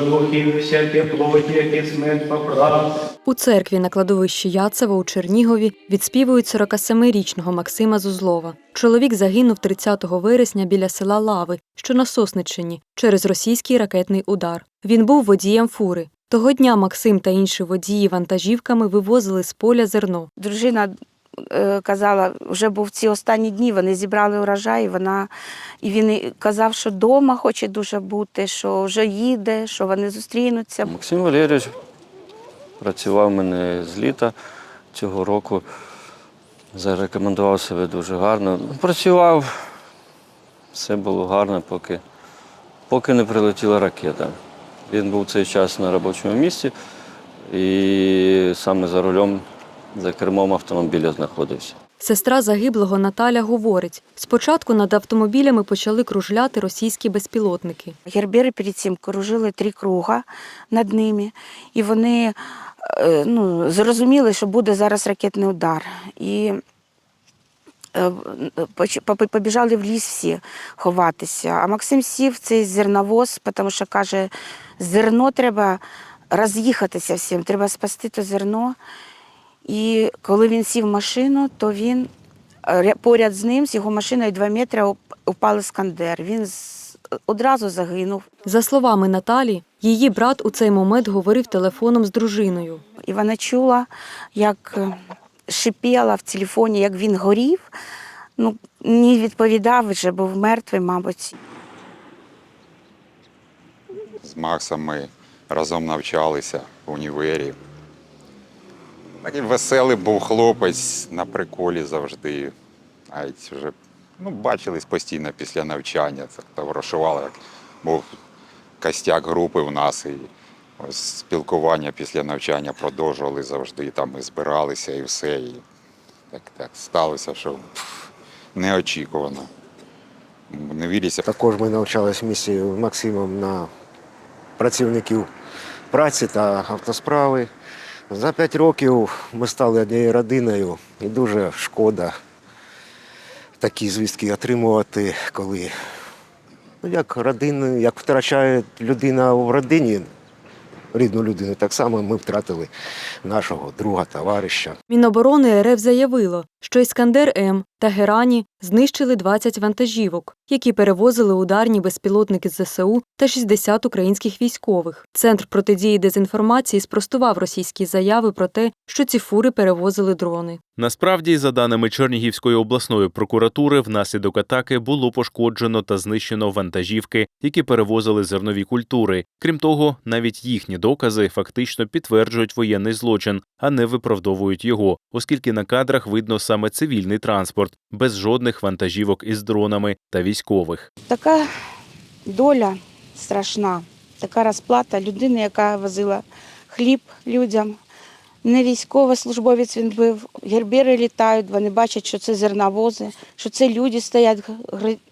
духів, плоті, смерть поправ. У церкві на кладовищі Яцева у Чернігові відспівують 47-річного Максима Зузлова. Чоловік загинув 30 вересня біля села Лави, що на Сосниччині, через російський ракетний удар. Він був водієм фури. Того дня Максим та інші водії вантажівками вивозили з поля зерно. Дружина казала, вже був ці останні дні, вони зібрали урожай, і вона і він казав, що вдома хоче дуже бути, що вже їде, що вони зустрінуться. Максим Валерійович працював у мене з літа цього року. Зарекомендував себе дуже гарно. Працював, все було гарно, поки, поки не прилетіла ракета. Він був цей час на робочому місці і саме за рулем, за кермом автомобіля знаходився. Сестра загиблого Наталя говорить: спочатку над автомобілями почали кружляти російські безпілотники. Гербери перед цим кружили три круга над ними, і вони е, ну, зрозуміли, що буде зараз ракетний удар. І е, побіжали в ліс всі ховатися. А Максим сів в цей зерновоз, тому що каже, зерно треба роз'їхатися всім, треба спасти то зерно. І коли він сів в машину, то він е, поряд з ним, з його машиною 2 метри уп- упав іскандер. Він одразу загинув. За словами Наталі, її брат у цей момент говорив телефоном з дружиною. І вона чула, як е, шипіла в телефоні, як він горів. Ну, не відповідав, вже був мертвий, мабуть. З Максом ми разом навчалися в універі. Такий веселий був хлопець на приколі завжди. Навіть вже ну, бачились постійно після навчання. Це товаришували, як був костяк групи в нас. І ось спілкування після навчання продовжували завжди. Там ми збиралися і все. І так, так сталося, що неочікувано. Не віриться. Також ми навчалися в Максимом на працівників праці та автосправи. За п'ять років ми стали однією родиною і дуже шкода такі звістки отримувати, коли ну, як родини, як втрачає людина в родині рідну людину, так само ми втратили нашого друга, товариша. Міноборони РФ заявило, що Іскандер М та Герані знищили 20 вантажівок, які перевозили ударні безпілотники з ЗСУ та 60 українських військових. Центр протидії дезінформації спростував російські заяви про те, що ці фури перевозили дрони. Насправді, за даними Чернігівської обласної прокуратури, внаслідок атаки було пошкоджено та знищено вантажівки, які перевозили зернові культури. Крім того, навіть їхні докази фактично підтверджують воєнний злочин, а не виправдовують його, оскільки на кадрах видно саме цивільний транспорт, без жодних вантажівок із дронами та військових. Така доля страшна, така розплата людини, яка возила хліб людям. Не військовослужбовець він був, гербери літають, вони бачать, що це зерновози, що це люди стоять,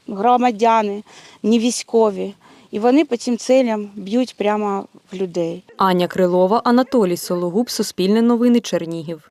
громадяни, не військові. І вони по цим целям б'ють прямо в людей. Аня Крилова, Анатолій Сологуб, Суспільне новини, Чернігів.